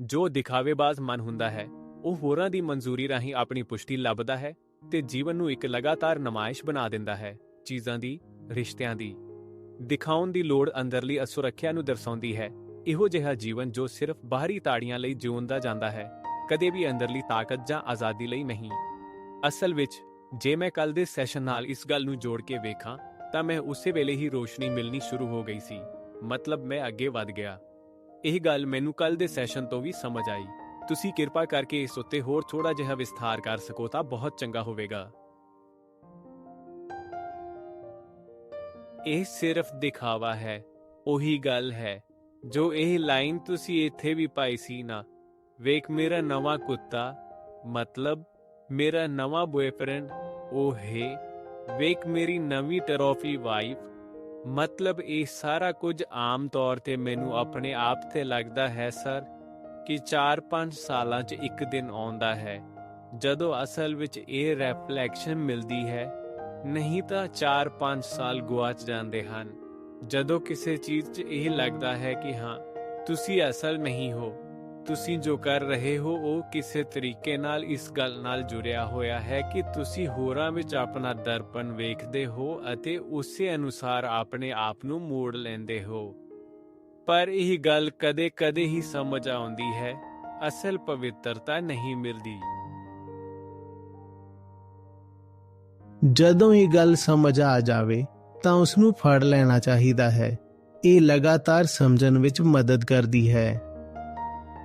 ਜੋ ਦਿਖਾਵੇਬਾਜ਼ ਮਨ ਹੁੰਦਾ ਹੈ, ਉਹ ਹੋਰਾਂ ਦੀ ਮਨਜ਼ੂਰੀ ਰਾਹੀਂ ਆਪਣੀ ਪੁਸ਼ਟੀ ਲੱਭਦਾ ਹੈ ਤੇ ਜੀਵਨ ਨੂੰ ਇੱਕ ਲਗਾਤਾਰ ਨਮਾਇਸ਼ ਬਣਾ ਦਿੰਦਾ ਹੈ, ਚੀਜ਼ਾਂ ਦੀ, ਰਿਸ਼ਤਿਆਂ ਦੀ। ਦਿਖਾਉਣ ਦੀ ਲੋੜ ਅੰਦਰਲੀ ਅਸੁਰੱਖਿਆ ਨੂੰ ਦਰਸਾਉਂਦੀ ਹੈ, ਇਹੋ ਜਿਹਾ ਜੀਵਨ ਜੋ ਸਿਰਫ ਬਾਹਰੀ ਤਾੜੀਆਂ ਲਈ ਜਿਉਂਦਾ ਜਾਂਦਾ ਹੈ, ਕਦੇ ਵੀ ਅੰਦਰਲੀ ਤਾਕਤ ਜਾਂ ਆਜ਼ਾਦੀ ਲਈ ਨਹੀਂ। ਅਸਲ ਵਿੱਚ, ਜੇ ਮੈਂ ਕੱਲ ਦੇ ਸੈਸ਼ਨ ਨਾਲ ਇਸ ਗੱਲ ਨੂੰ ਜੋੜ ਕੇ ਵੇਖਾਂ, ਤਾਂ ਮੈਂ ਉਸੇ ਵੇਲੇ ਹੀ ਰੋਸ਼ਨੀ ਮਿਲਣੀ ਸ਼ੁਰੂ ਹੋ ਗਈ ਸੀ, ਮਤਲਬ ਮੈਂ ਅੱਗੇ ਵਧ ਗਿਆ। ਇਹ ਗੱਲ ਮੈਨੂੰ ਕੱਲ ਦੇ ਸੈਸ਼ਨ ਤੋਂ ਵੀ ਸਮਝ ਆਈ। ਤੁਸੀਂ ਕਿਰਪਾ ਕਰਕੇ ਇਸ ਉੱਤੇ ਹੋਰ ਥੋੜਾ ਜਿਹਾ ਵਿਸਥਾਰ ਕਰ ਸਕੋ ਤਾਂ ਬਹੁਤ ਚੰਗਾ ਹੋਵੇਗਾ। ਇਹ ਸਿਰਫ ਦਿਖਾਵਾ ਹੈ, ਉਹੀ ਗੱਲ ਹੈ, ਜੋ ਇਹ ਲਾਈਨ ਤੁਸੀਂ ਇੱਥੇ ਵੀ ਪਾਈ ਸੀ ਨਾ। ਵੇਖ ਮੇਰਾ ਨਵਾਂ ਕੁੱਤਾ, ਮਤਲਬ ਮੇਰਾ ਨਵਾਂ ਬॉयਫ੍ਰੈਂਡ ਉਹ ਹੈ। ਵੇਖ ਮੇਰੀ ਨਵੀਂ ਟਰੋਫੀ ਵਾਈਫ ਮਤਲਬ ਇਹ ਸਾਰਾ ਕੁਝ ਆਮ ਤੌਰ ਤੇ ਮੈਨੂੰ ਆਪਣੇ ਆਪ ਤੇ ਲੱਗਦਾ ਹੈ, ਸਰ, ਕਿ 4-5 ਸਾਲਾਂ 'ਚ ਇੱਕ ਦਿਨ ਆਉਂਦਾ ਹੈ। ਜਦੋਂ ਅਸਲ ਵਿੱਚ ਇਹ ਰਿਫਲੈਕਸ਼ਨ ਮਿਲਦੀ ਹੈ, ਨਹੀਂ ਤਾਂ 4-5 ਸਾਲ ਗੁਆਚ ਜਾਂਦੇ ਹਨ। ਜਦੋਂ ਕਿਸੇ ਚੀਜ਼ 'ਚ ਇਹ ਲੱਗਦਾ ਹੈ ਕਿ ਹਾਂ, ਤੁਸੀਂ ਅਸਲ ਨਹੀਂ ਹੋ ਤੁਸੀਂ ਜੋ ਕਰ ਰਹੇ ਹੋ, ਉਹ ਕਿਸੇ ਤਰੀਕੇ ਨਾਲ ਇਸ ਗੱਲ ਨਾਲ ਜੁੜਿਆ ਹੋਇਆ ਹੈ ਕਿ ਤੁਸੀਂ ਹੋਰਾਂ ਵਿੱਚ ਆਪਣਾ ਦਰਪਣ ਵੇਖਦੇ ਹੋ ਅਤੇ ਉਸੇ ਅਨੁਸਾਰ ਆਪਣੇ ਆਪ ਨੂੰ ਮੋੜ ਲੈਂਦੇ ਹੋ। ਪਰ ਇਹ ਗੱਲ ਕਦੇ-ਕਦੇ ਹੀ ਸਮਝ ਆਉਂਦੀ ਹੈ। ਅਸਲ ਪਵਿੱਤਰਤਾ ਨਹੀਂ ਮਿਲਦੀ। ਜਦੋਂ ਇਹ ਗੱਲ ਸਮਝ ਆ ਜਾਵੇ, ਤਾਂ ਉਸ ਨੂੰ ਫੜ ਲੈਣਾ ਚਾਹੀਦਾ ਹੈ। ਇਹ ਲਗਾਤਾਰ ਸਮਝਣ ਵਿੱਚ ਮਦਦ ਕਰਦੀ ਹੈ।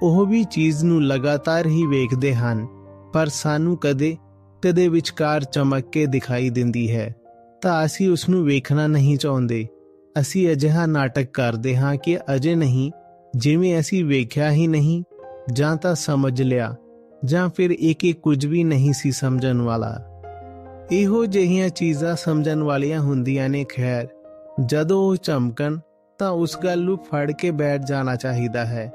ਉਹ ਵੀ ਚੀਜ਼ ਨੂੰ ਲਗਾਤਾਰ ਹੀ ਵੇਖਦੇ ਹਨ, ਪਰ ਸਾਨੂੰ ਕਦੇ ਕਦੇ ਵਿਚਕਾਰ ਚਮਕ ਕੇ ਦਿਖਾਈ ਦਿੰਦੀ ਹੈ। ਤਾਂ ਅਸੀਂ ਉਸ ਨੂੰ ਵੇਖਣਾ ਨਹੀਂ ਚਾਹੁੰਦੇ। ਅਸੀਂ ਅਜਿਹਾ ਨਾਟਕ ਕਰਦੇ ਹਾਂ ਕਿ ਅਜੇ ਨਹੀਂ, ਜਿਵੇਂ ਅਸੀਂ ਵੇਖਿਆ ਹੀ ਨਹੀਂ, ਜਾਂ ਤਾਂ ਸਮਝ ਲਿਆ, ਜਾਂ ਫਿਰ ਇਹ ਕਿ ਕੁਝ ਵੀ ਨਹੀਂ ਸੀ ਸਮਝਣ ਵਾਲਾ। ਇਹੋ ਜਿਹੀਆਂ ਚੀਜ਼ਾਂ ਸਮਝਣ ਵਾਲੀਆਂ ਹੁੰਦੀਆਂ ਨੇ, ਖੈਰ। ਜਦੋਂ ਉਹ ਚਮਕਣ, ਤਾਂ ਉਸ ਗੱਲ ਨੂੰ ਫੜ ਕੇ ਬੈਠ ਜਾਣਾ ਚਾਹੀਦਾ ਹੈ।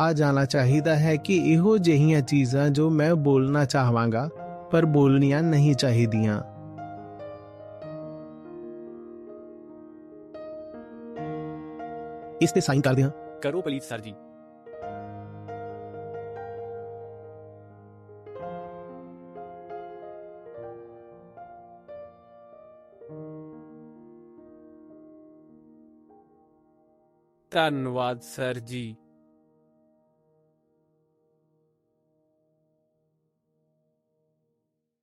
ਆ ਜਾਣਾ ਚਾਹੀਦਾ ਹੈ ਕਿ ਇਹੋ ਜਿਹੀਆਂ ਚੀਜ਼ਾਂ ਜੋ ਮੈਂ ਬੋਲਣਾ ਚਾਹਾਂਗਾ ਪਰ ਬੋਲਣੀਆਂ ਨਹੀਂ ਚਾਹੀਦੀਆਂ ਇਸ ਤੇ ਸਾਈਨ ਕਰਦੇ ਹਾਂ ਕਰੋ ਪਲੀਜ਼ ਸਰ ਜੀ ਧੰਨਵਾਦ ਸਰ ਜੀ